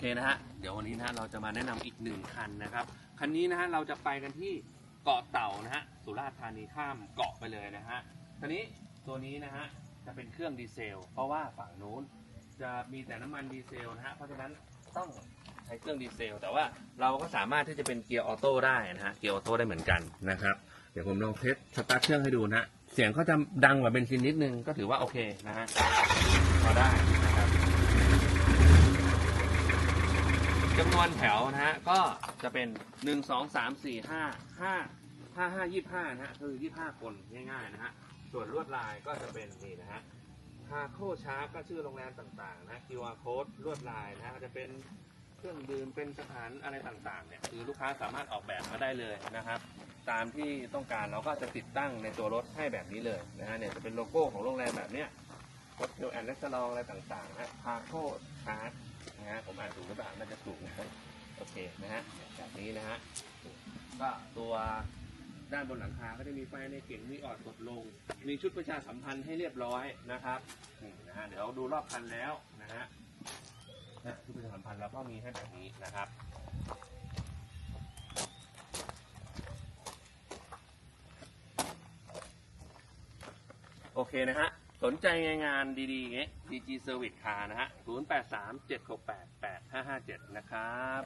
เคนะฮะ เดี๋ยววันนี้นะฮะเราจะมาแนะนำอีกหนึ่งคันนะครับ คันนี้นะฮะเราจะไปกันที่เกาะเต่านะฮะ สุราษฎร์ธานีข้ามเกาะไปเลยนะฮะคันนี้ตัวนี้นะฮะจะเป็นเครื่องดีเซล เพราะว่าฝั่งนู้นจะมีแต่น้ำมันดีเซลนะฮะ เพราะฉะนั้นต้องใช้เครื่องดีเซล แต่ว่าเราก็สามารถที่จะเป็นเกียร์ออโต้ได้นะฮะ เกียร์ออโต้ได้เหมือนกันนะครับ เดี๋ยวผมลองเทสสตาร์ทเครื่องให้ดูนะฮะ เสียงเขาจะดังกว่าเบนซินนิดนึง ก็ถือว่าโอเคนะฮะพอได้นะครับ จำนวนแถวนะฮะก็จะเป็นหนึ่งสองสามสี่ห้าห้าห้าห้ายี่ห้านะฮะคือยี่ห้าคนง่ายๆนะฮะส่วนลวดลายก็จะเป็นนี่นะฮะคาโคชาร์ก็ชื่อโรงแรมต่างๆนะ QR code ลวดลายนะฮะจะเป็นเครื่องดื่มเป็นสถานอะไรต่างๆเนี่ยคือลูกค้าสามารถออกแบบมาได้เลยนะครับ ตามที่ต้องการเราก็จะติดตั้งในตัวรถให้แบบนี้เลยนะฮะเนี่ยจะเป็นโลโก้ของโรงแรมแบบเนี้ยรถเทลแอนด์เลสลองอะไรต่างๆนะคาโคชาร์ นะฮะผมอ่านถูกหรือเปล่าน่าจะถูกนะโอเคนะฮะแบบนี้นะฮะก็ตัวด้านบนหลังคาก็จะมีไฟในเก่งมีออดกดลง มีชุดประชาสัมพันธ์ให้เรียบร้อยนะครับนี่นะฮะเดี๋ยวดูรอบคันแล้วนะฮะนะชุดประชาสัมพันธ์เราก็มีให้แบบนี้นะครับโอเคนะฮะ สนใจงานดีๆเงี้ย DG Service Car นะฮะ 0837688557 นะครับ